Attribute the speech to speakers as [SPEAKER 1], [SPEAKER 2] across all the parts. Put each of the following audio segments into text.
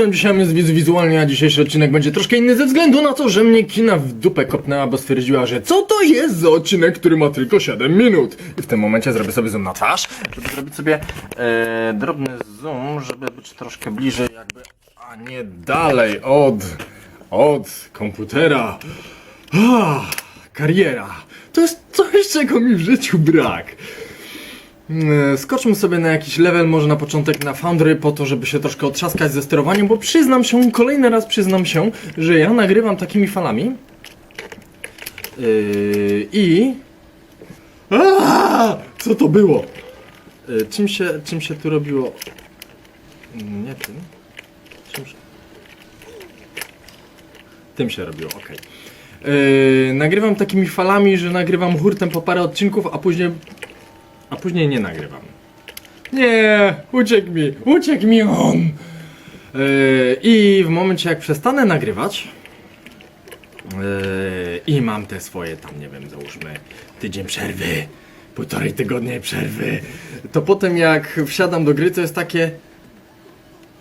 [SPEAKER 1] wam dzisiaj jest wizualnie, a dzisiejszy odcinek będzie troszkę inny ze względu na to, że mnie kina w dupę kopnęła, bo stwierdziła, że co to jest za odcinek, który ma tylko 7 minut. I w tym momencie zrobię sobie zoom na twarz, żeby zrobić sobie e, drobny zoom, żeby być troszkę bliżej jakby, a nie dalej od, od komputera. Ah, kariera. To jest coś, czego mi w życiu brak. E, Skoczmy sobie na jakiś level, może na początek na Foundry, po to, żeby się troszkę otrzaskać ze sterowaniem, bo przyznam się, kolejny raz przyznam się, że ja nagrywam takimi falami. Yy, I... Aaaa! Co to było? Yy, czym, się, czym się tu robiło? Nie tym. Czym się... Tym się robiło, okej. Yy, nagrywam takimi falami, że nagrywam hurtem po parę odcinków, a później a później nie nagrywam. Nie, uciekł mi, uciekł mi on. Yy, I w momencie jak przestanę nagrywać yy, i mam te swoje tam, nie wiem, załóżmy tydzień przerwy, półtorej tygodnia przerwy, to potem jak wsiadam do gry to jest takie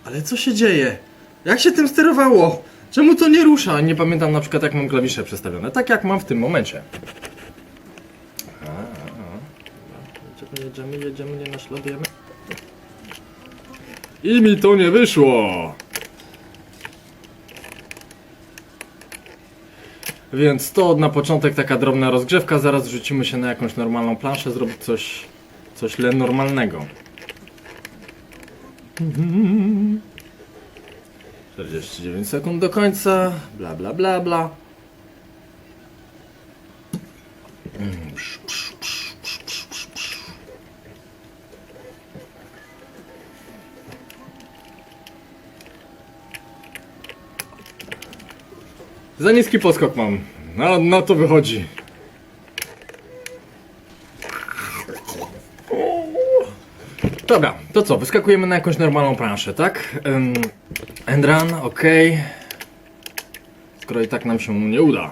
[SPEAKER 1] ale co się dzieje? Jak się tym sterowało? Czemu to nie rusza? Nie pamiętam na przykład jak mam klawisze przestawione, tak jak mam w tym momencie. Jedziemy, jedziemy, nie naśladujemy. I mi to nie wyszło! Więc to na początek taka drobna rozgrzewka, zaraz rzucimy się na jakąś normalną planszę, zrobić coś, coś le normalnego. 49 sekund do końca, bla bla bla bla. Za niski poskok mam. Na, na to wychodzi. Dobra, to co? Wyskakujemy na jakąś normalną planszę, tak? Um, end run, ok. Skoro i tak nam się nie uda.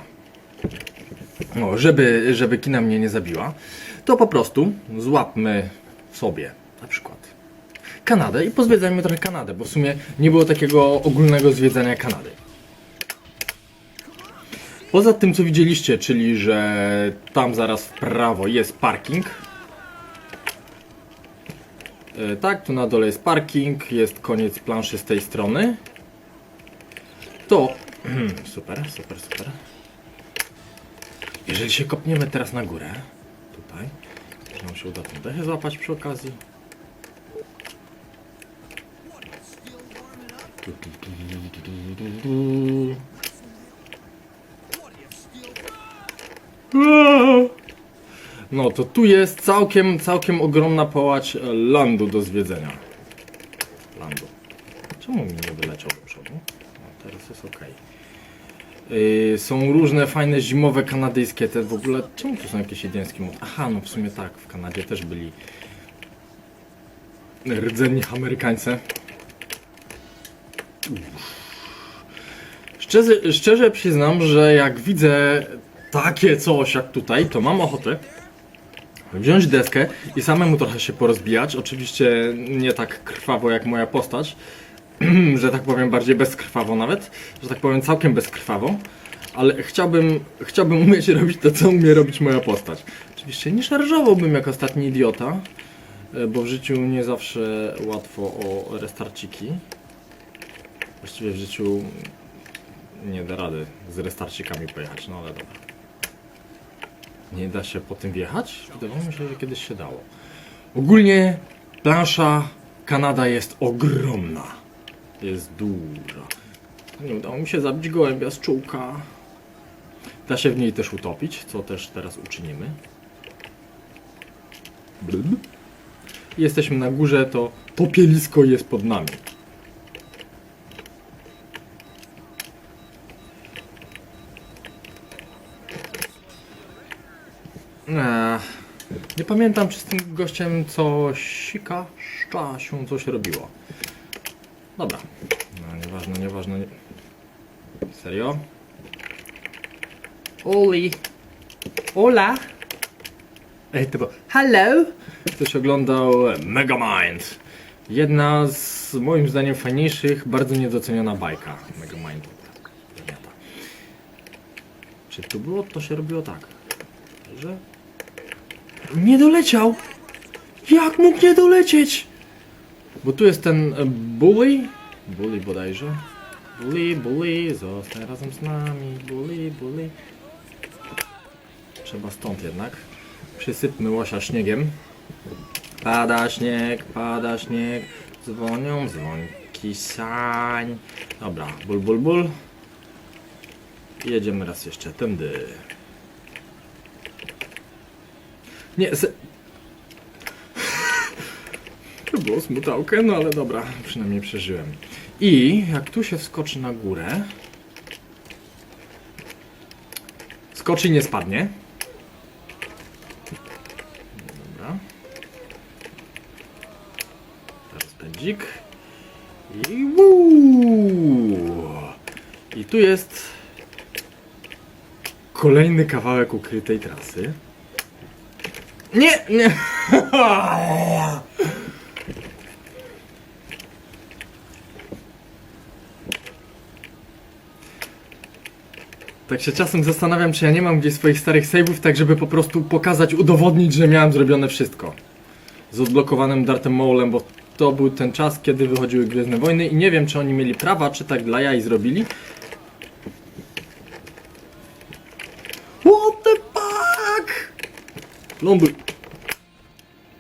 [SPEAKER 1] No, żeby, żeby kina mnie nie zabiła, to po prostu złapmy sobie na przykład Kanadę i pozwiedzajmy trochę Kanadę, bo w sumie nie było takiego ogólnego zwiedzania Kanady. Poza tym, co widzieliście, czyli że tam zaraz w prawo jest parking. E, Tak, tu na dole jest parking, jest koniec planszy z tej strony. To. Super, super, super. Jeżeli się kopniemy teraz na górę, tutaj, to nam się uda tą dechę złapać przy okazji. Tu, tu, tu, tu, tu, tu, tu, No to tu jest całkiem, całkiem ogromna połać e, landu do zwiedzenia. Landu. Czemu mi nie wyleciał do przodu? No, teraz jest ok. Yy, są różne fajne zimowe kanadyjskie te w ogóle. Czemu tu są jakieś jedyńskie mod? Aha, no w sumie tak, w Kanadzie też byli rdzenni Amerykańcy. Szczerze, szczerze przyznam, że jak widzę takie coś jak tutaj, to mam ochotę wziąć deskę i samemu trochę się porozbijać. Oczywiście nie tak krwawo jak moja postać, że tak powiem bardziej bezkrwawo nawet, że tak powiem całkiem bezkrwawo, ale chciałbym, chciałbym umieć robić to, co umie robić moja postać. Oczywiście nie szarżowałbym jak ostatni idiota, e, bo w życiu nie zawsze łatwo o restarciki. Właściwie w życiu nie da rady z restarcikami pojechać, no ale dobra. Nie da się po tym wjechać? Wydawało mi się, że kiedyś się dało. Ogólnie plansza Kanada jest ogromna. Jest duża. Nie udało mi się zabić gołębia z czułka. Da się w niej też utopić, co też teraz uczynimy. Jesteśmy na górze, to popielisko jest pod nami. Eee, nie pamiętam, czy z tym gościem co sika, szcza się coś robiło. Dobra. No, nieważne, nieważne. Nie... Serio? Oli. Ola. Ej, to było Hello. Ktoś oglądał Megamind. Jedna z moim zdaniem fajniejszych, bardzo niedoceniona bajka Megamind. Czy tu było? To się robiło tak, że... Nie doleciał! Jak mógł nie dolecieć? Bo tu jest ten e, bully. Bully bodajże. Bully, bully, zostań razem z nami. Bully, bully. Trzeba stąd jednak. Przysypmy łosia śniegiem. Pada śnieg, pada śnieg. Dzwonią dzwonki sań. Dobra, ból, ból. I jedziemy raz jeszcze tędy. Nie, se... To było smutałkę, no ale dobra, przynajmniej przeżyłem. I jak tu się wskoczy na górę, skoczy i nie spadnie. Dobra. Teraz pędzik. I wuu! I tu jest kolejny kawałek ukrytej trasy. Nie, nie. Tak się czasem zastanawiam, czy ja nie mam gdzieś swoich starych save'ów, tak żeby po prostu pokazać, udowodnić, że miałem zrobione wszystko. Z odblokowanym Dartem Maulem, bo to był ten czas, kiedy wychodziły Gwiezdne Wojny i nie wiem, czy oni mieli prawa, czy tak dla jaj zrobili. What the fuck? Ląduj.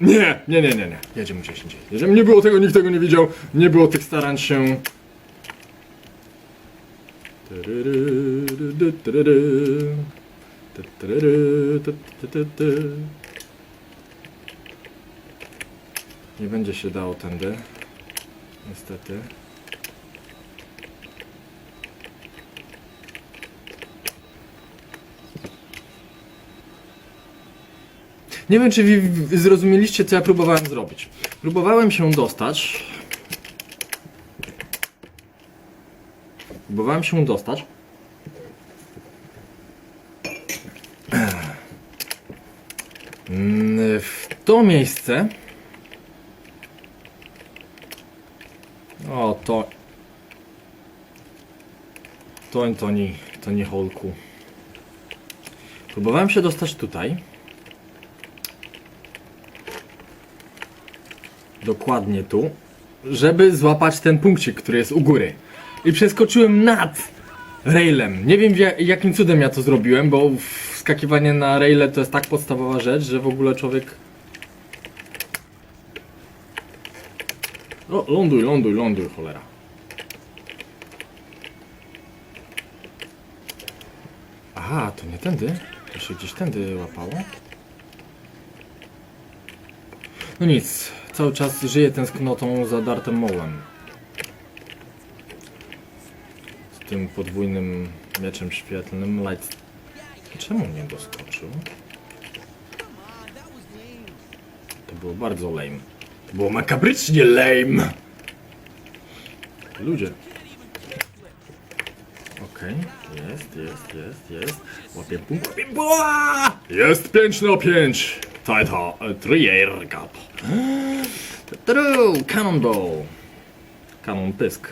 [SPEAKER 1] Nie, nie, nie, nie, nie. Jedziemy gdzieś indziej. Jedziemy, nie było tego, nikt tego nie widział. Nie było tych starań się. Nie będzie się dało tędy. Niestety. Nie wiem, czy zrozumieliście, co ja próbowałem zrobić. Próbowałem się dostać. Próbowałem się dostać. Mm, W to miejsce. O, to. To Antoni, to nie Holku. Próbowałem się dostać tutaj. Dokładnie tu. Żeby złapać ten punkcik, który jest u góry. I przeskoczyłem nad railem. Nie wiem jakim cudem ja to zrobiłem, bo wskakiwanie na raile to jest tak podstawowa rzecz, że w ogóle człowiek... O, ląduj, ląduj, ląduj, cholera. Aha, to nie tędy. To się gdzieś tędy łapało. No nic, cały czas żyję tęsknotą za Dartem Mołem. Z tym podwójnym mieczem świetlnym. Light... Czemu nie doskoczył? To było bardzo lame. To było makabrycznie lame! Ludzie. Okej, jest, jest, jest, jest. Punkt, łapię buła! Jest 5 na 5! Title 3 air cup. True, cannonball. Kanon pysk.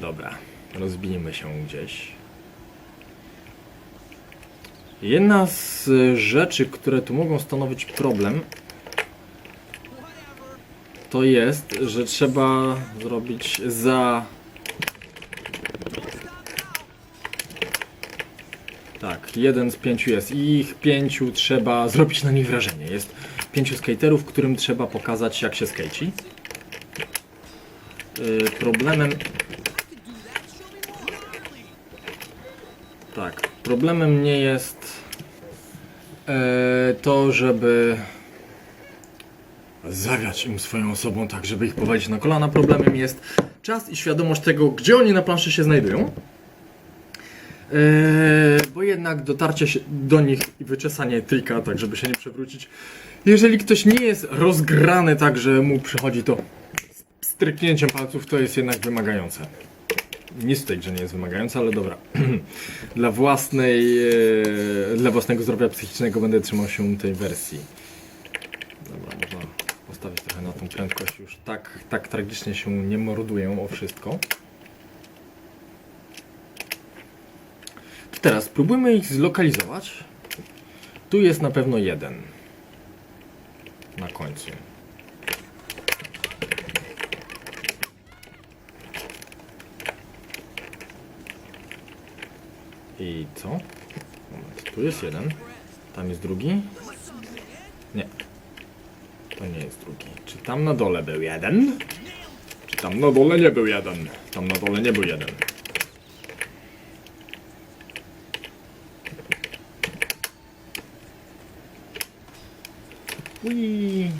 [SPEAKER 1] Dobra, rozbijmy się gdzieś. Jedna z y, rzeczy, które tu mogą stanowić problem, to jest, że trzeba zrobić za. Tak, jeden z pięciu jest i ich pięciu trzeba zrobić na nich wrażenie. Jest pięciu skaterów, którym trzeba pokazać jak się skejci. Yy, problemem. Tak, problemem nie jest yy, to, żeby zawiać im swoją osobą tak, żeby ich powalić na kolana. Problemem jest czas i świadomość tego, gdzie oni na planszy się znajdują. Eee, bo jednak dotarcie się do nich i wyczesanie trika, tak żeby się nie przewrócić. Jeżeli ktoś nie jest rozgrany tak, że mu przychodzi to stryknięciem palców, to jest jednak wymagające. Nic tutaj grze nie jest wymagające, ale dobra. dla własnej, e, dla własnego zdrowia psychicznego będę trzymał się tej wersji. Dobra, można postawić trochę na tą prędkość. Już tak, tak tragicznie się nie mordują o wszystko. Teraz spróbujmy ich zlokalizować. Tu jest na pewno jeden. Na końcu. I co? Moment, tu jest jeden. Tam jest drugi. Nie. To nie jest drugi. Czy tam na dole był jeden? Czy tam na dole nie był jeden? Tam na dole nie był jeden. Ui.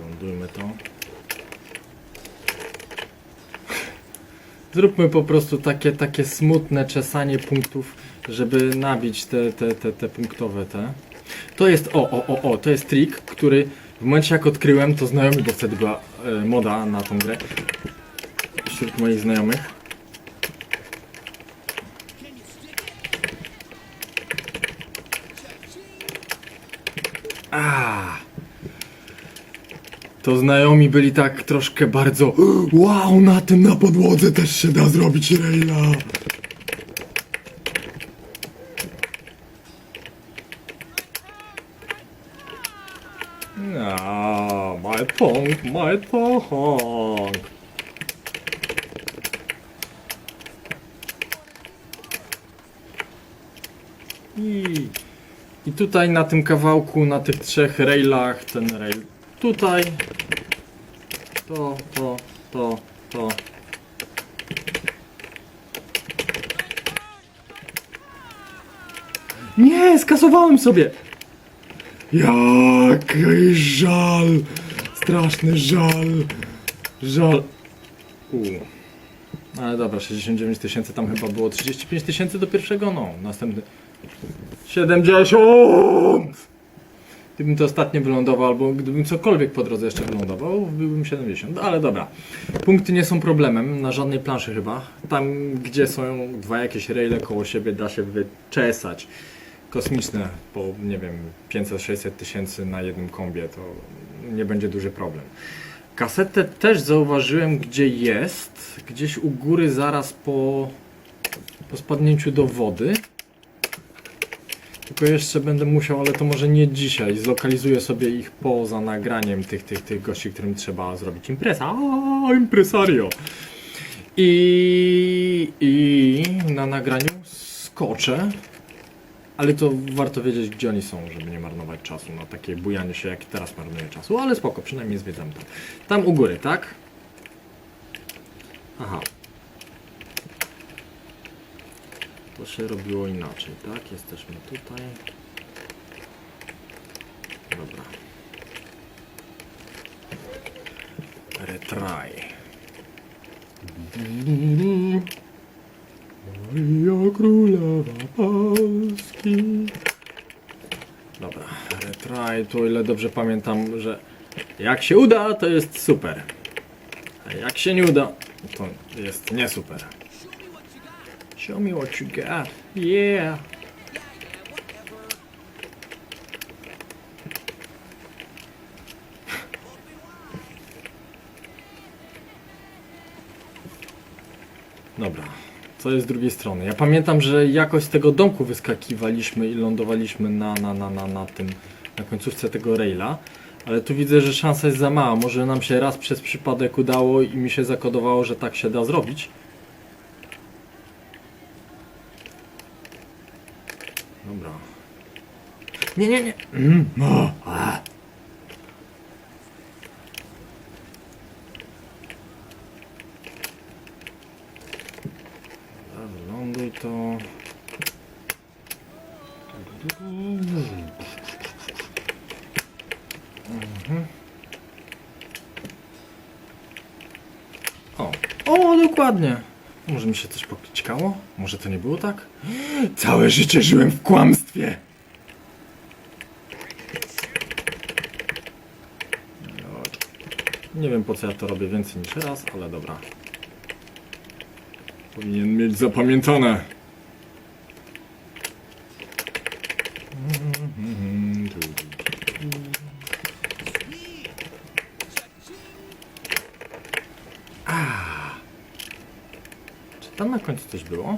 [SPEAKER 1] Lądujmy to. Zróbmy po prostu takie, takie smutne czesanie punktów, żeby nabić te, te, te, te punktowe te. To jest, o, o, o, o, to jest trik, który w momencie jak odkryłem, to znajomi, bo wtedy była e, moda na tą grę wśród moich znajomych. To znajomi byli tak troszkę bardzo Wow, na tym na podłodze też się da zrobić raila. No, my tongue, my tongue. I, I tutaj na tym kawałku, na tych trzech railach, ten rail tutaj, to, to, to, to. Nie, skasowałem sobie! Jaki żal! Straszny żal! Żal. U. Ale dobra, 69 tysięcy, tam chyba było 35 tysięcy do pierwszego, no, następny. 70! Gdybym to ostatnio wylądował, albo gdybym cokolwiek po drodze jeszcze wylądował, byłbym 70, ale dobra. Punkty nie są problemem, na żadnej planszy chyba. Tam, gdzie są dwa jakieś raile koło siebie, da się wyczesać. Kosmiczne, po nie wiem, 500-600 tysięcy na jednym kombie, to nie będzie duży problem. Kasetę też zauważyłem, gdzie jest, gdzieś u góry zaraz po, po spadnięciu do wody. Tylko jeszcze będę musiał, ale to może nie dzisiaj. Zlokalizuję sobie ich poza nagraniem tych, tych, tych gości, którym trzeba zrobić impreza. A, impresario! I, I na nagraniu skoczę. Ale to warto wiedzieć, gdzie oni są, żeby nie marnować czasu na takie bujanie się, jak teraz marnuję czasu. Ale spoko, przynajmniej zwiedzam tam. Tam u góry, tak? Aha. To się robiło inaczej, tak? Jesteśmy tutaj. Dobra. Retry. Maria Królowa Polski. Dobra, retry, to o ile dobrze pamiętam, że jak się uda, to jest super. A jak się nie uda, to jest nie super. Show me what you got. Yeah. Dobra, co jest z drugiej strony? Ja pamiętam, że jakoś z tego domku wyskakiwaliśmy i lądowaliśmy na, na, na, na, na tym, na końcówce tego raila. Ale tu widzę, że szansa jest za mała. Może nam się raz przez przypadek udało i mi się zakodowało, że tak się da zrobić. Dobra. Nie, nie, nie. Mm, o, a. Wyląduj to. Mhm. O, o, dokładnie. Może mi się coś pokićkało? Może to nie było tak? Całe życie żyłem w kłamstwie. Nie wiem po co ja to robię więcej niż raz, ale dobra. Powinien mieć zapamiętane. Ah. Czy tam na końcu coś było?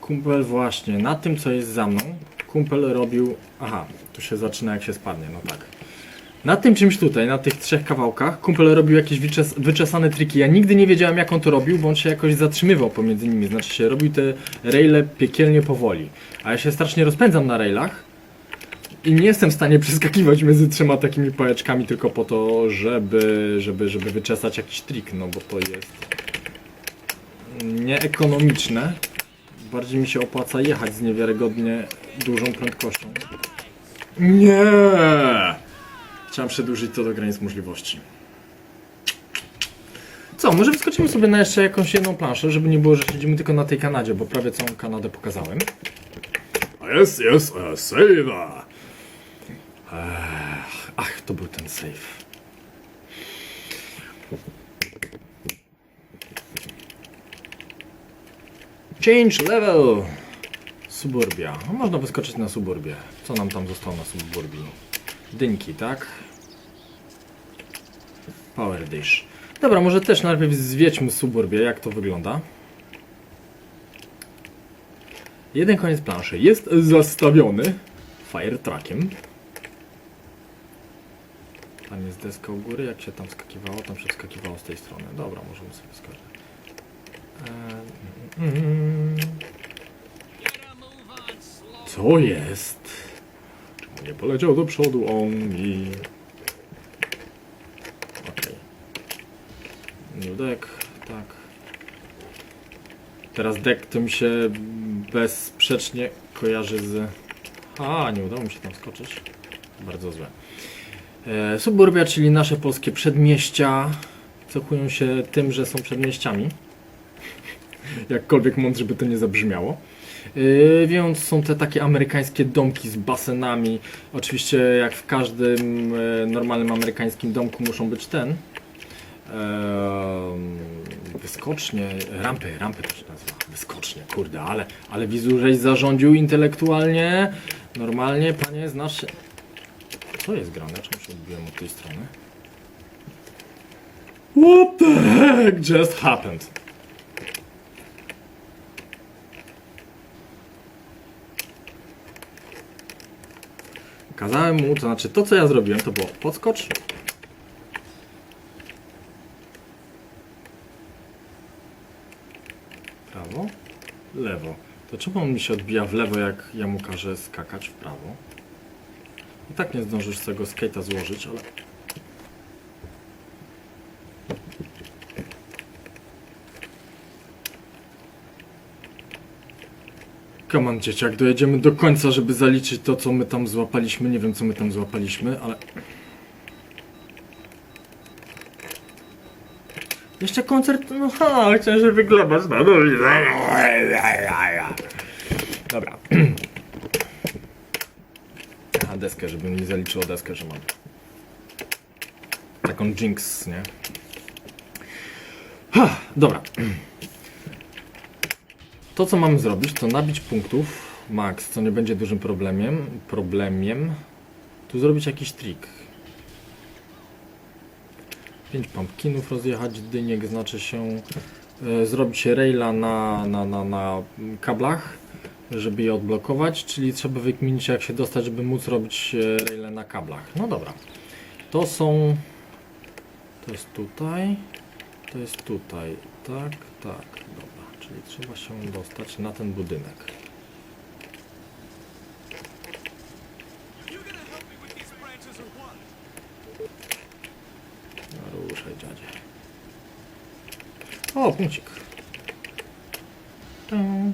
[SPEAKER 1] Kumpel właśnie, na tym co jest za mną, kumpel robił... Aha, tu się zaczyna jak się spadnie, no tak. Na tym czymś tutaj, na tych trzech kawałkach, kumpel robił jakieś wyczes wyczesane triki. Ja nigdy nie wiedziałem jak on to robił, bo on się jakoś zatrzymywał pomiędzy nimi. Znaczy się robił te raile piekielnie powoli. A ja się strasznie rozpędzam na railach i nie jestem w stanie przeskakiwać między trzema takimi pałeczkami tylko po to, żeby, żeby, żeby wyczesać jakiś trik, no bo to jest nieekonomiczne. Bardziej mi się opłaca jechać z niewiarygodnie dużą prędkością. Nie! Chciałem przedłużyć to do granic możliwości. Co, może wskoczymy sobie na jeszcze jakąś jedną planszę, żeby nie było, że siedzimy tylko na tej Kanadzie, bo prawie całą Kanadę pokazałem. Jest, jest, e, save! Ach, to był ten save. Change level! Suburbia. No, można wyskoczyć na suburbię. Co nam tam zostało na suburbii? Dynki, tak? Power dish. Dobra, może też najpierw zwiedźmy suburbię, jak to wygląda. Jeden koniec planszy jest zastawiony fire truckiem. Tam jest deska u góry, jak się tam skakiwało, tam się skakiwało z tej strony. Dobra, możemy sobie skoczyć. Co jest? Czemu nie poleciał do przodu on i... Okej. New deck, tak. Teraz deck to mi się bezsprzecznie kojarzy z... A, nie udało mi się tam skoczyć. Bardzo złe. E, suburbia, czyli nasze polskie przedmieścia, cechują się tym, że są przedmieściami. Jakkolwiek mądrze by to nie zabrzmiało. Yy, więc są te takie amerykańskie domki z basenami. Oczywiście, jak w każdym e, normalnym amerykańskim domku, muszą być ten. em, wyskocznie, rampy, rampy to się nazywa. Wyskocznie, kurde, ale, ale wizu, żeś zarządził intelektualnie. Normalnie, panie, znasz się. Co jest grane? Czemu się odbiłem od tej strony? What the heck just happened? Kazałem mu, to znaczy to co ja zrobiłem to było podskocz. Prawo, lewo. To czemu on mi się odbija w lewo, jak ja mu każę skakać w prawo? I tak nie zdążysz tego skate'a złożyć, ale... Come on, dojedziemy do końca, żeby zaliczyć to, co my tam złapaliśmy. Nie wiem, co my tam złapaliśmy, ale... Jeszcze koncert, no ha, chciałem, żeby wyglądać na. Dobra. A deskę, żeby mi zaliczyło deskę, że mam. Taką jinx, nie? Ha, dobra. To, co mamy zrobić, to nabić punktów max, co nie będzie dużym problemiem. Problemiem. Tu zrobić jakiś trik. 5 pumpkinów rozjechać, dyniek znaczy się e, zrobić raila na, na, na, na kablach, żeby je odblokować, czyli trzeba wykminić jak się dostać, żeby móc robić e, raile na kablach. No dobra. To są... To jest tutaj. To jest tutaj. Tak, tak. Dobra. Czyli trzeba się dostać na ten budynek. No, Ruszaj dziadzie. O, punkcik. Tum.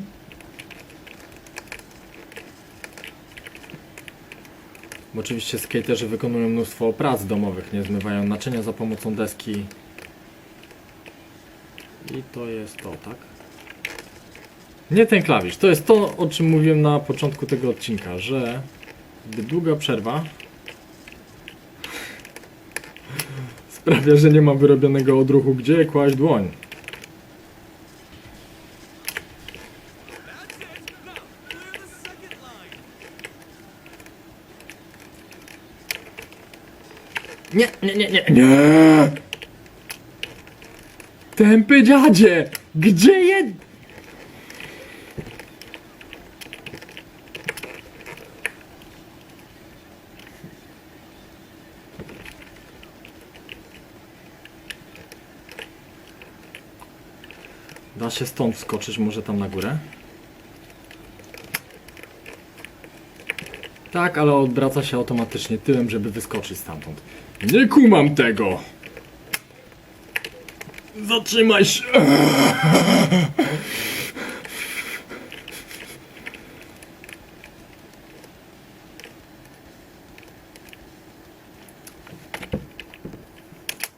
[SPEAKER 1] Oczywiście skaterzy wykonują mnóstwo prac domowych, nie zmywają naczynia za pomocą deski. I to jest to, tak? Nie ten klawisz, to jest to, o czym mówiłem na początku tego odcinka, że Zbyt długa przerwa sprawia, że nie mam wyrobionego odruchu, gdzie kłaść dłoń. Nie, nie, nie, nie, nie! Tępy dziadzie! Gdzie je... Da się stąd wskoczyć, może tam na górę? Tak, ale odwraca się automatycznie tyłem, żeby wyskoczyć stamtąd. Nie kumam tego! Zatrzymaj się!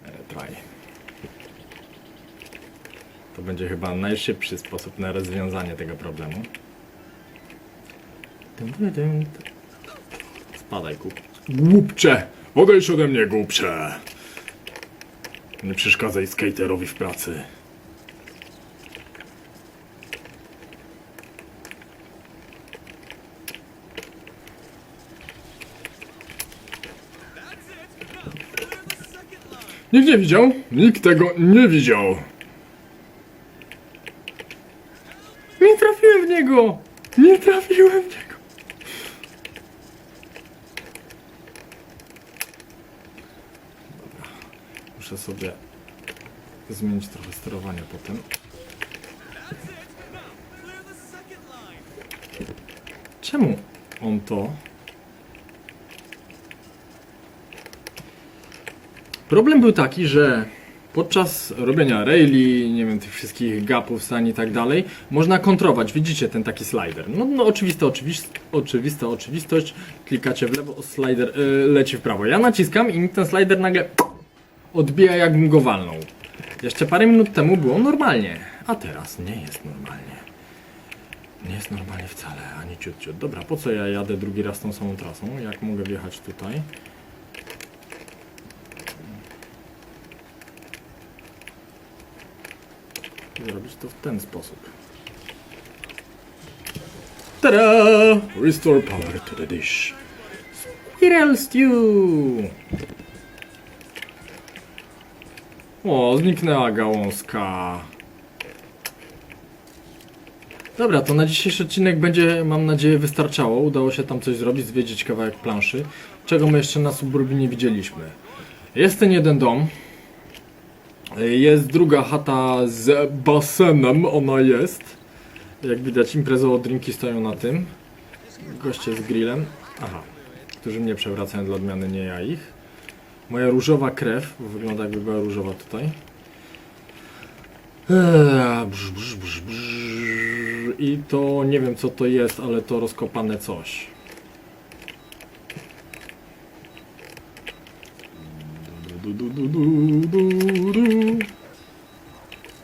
[SPEAKER 1] E, Try. To będzie chyba najszybszy sposób na rozwiązanie tego problemu. Spadaj, kup. Głupcze! Odejdź ode mnie, głupcze! Nie przeszkadzaj skaterowi w pracy. Nikt nie widział? Nikt tego nie widział. Nie trafiłem w niego! Nie trafiłem w niego! Dobra. Muszę sobie zmienić trochę sterowania potem. Czemu on to? Problem był taki, że podczas robienia raili, nie wiem, tych wszystkich gapów, stań i tak dalej, można kontrować. Widzicie ten taki slider. No, no oczywista, oczywist, oczywista oczywistość. Klikacie w lewo, slider y, leci w prawo. Ja naciskam i mi ten slider nagle odbija jakbym go walnął. Jeszcze parę minut temu było normalnie, a teraz nie jest normalnie. Nie jest normalnie wcale, ani ciut ciut. Dobra, po co ja jadę drugi raz tą samą trasą? Jak mogę wjechać tutaj? Zrobić to w ten sposób. Tada! Restore power to the dish. Squirrel stew! O, zniknęła gałązka. Dobra, to na dzisiejszy odcinek będzie, mam nadzieję, wystarczało. Udało się tam coś zrobić, zwiedzić kawałek planszy, czego my jeszcze na suburbii nie widzieliśmy. Jest ten jeden dom. Jest druga chata z basenem, ona jest. Jak widać, imprezowo drinki stoją na tym. Goście z grillem. Aha, którzy mnie przewracają dla odmiany, nie ja ich. Moja różowa krew, bo wygląda jakby była różowa tutaj. Eee, brz, brz, brz, brz. I to nie wiem co to jest, ale to rozkopane coś. Du, du, du, du, du, du.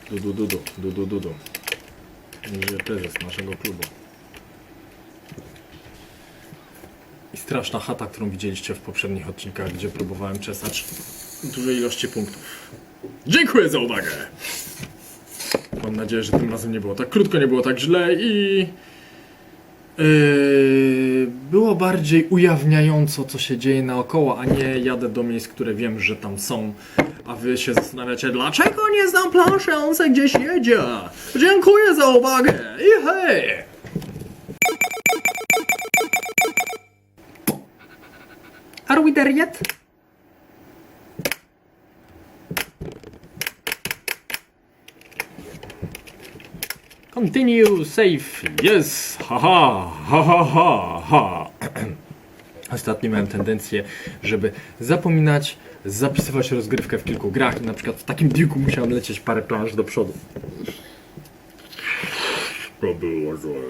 [SPEAKER 1] Du, du, du, du, du, du, du, du. Prezes naszego klubu. I straszna chata, którą widzieliście w poprzednich odcinkach, gdzie próbowałem czesać duże ilości punktów. Dziękuję za uwagę! Mam nadzieję, że tym razem nie było tak krótko, nie było tak źle i było bardziej ujawniająco, co się dzieje naokoło, a nie jadę do miejsc, które wiem, że tam są, a wy się zastanawiacie, dlaczego nie znam planszy, on se gdzieś jedzie. Dziękuję za uwagę i hej! Are we there yet? Continue, save, yes, haha, ha ha ha ha. Ostatnio miałem tendencję, żeby zapominać, zapisywać rozgrywkę w kilku grach. Na przykład w takim Duke'u musiałem lecieć parę planż do przodu. To było złe.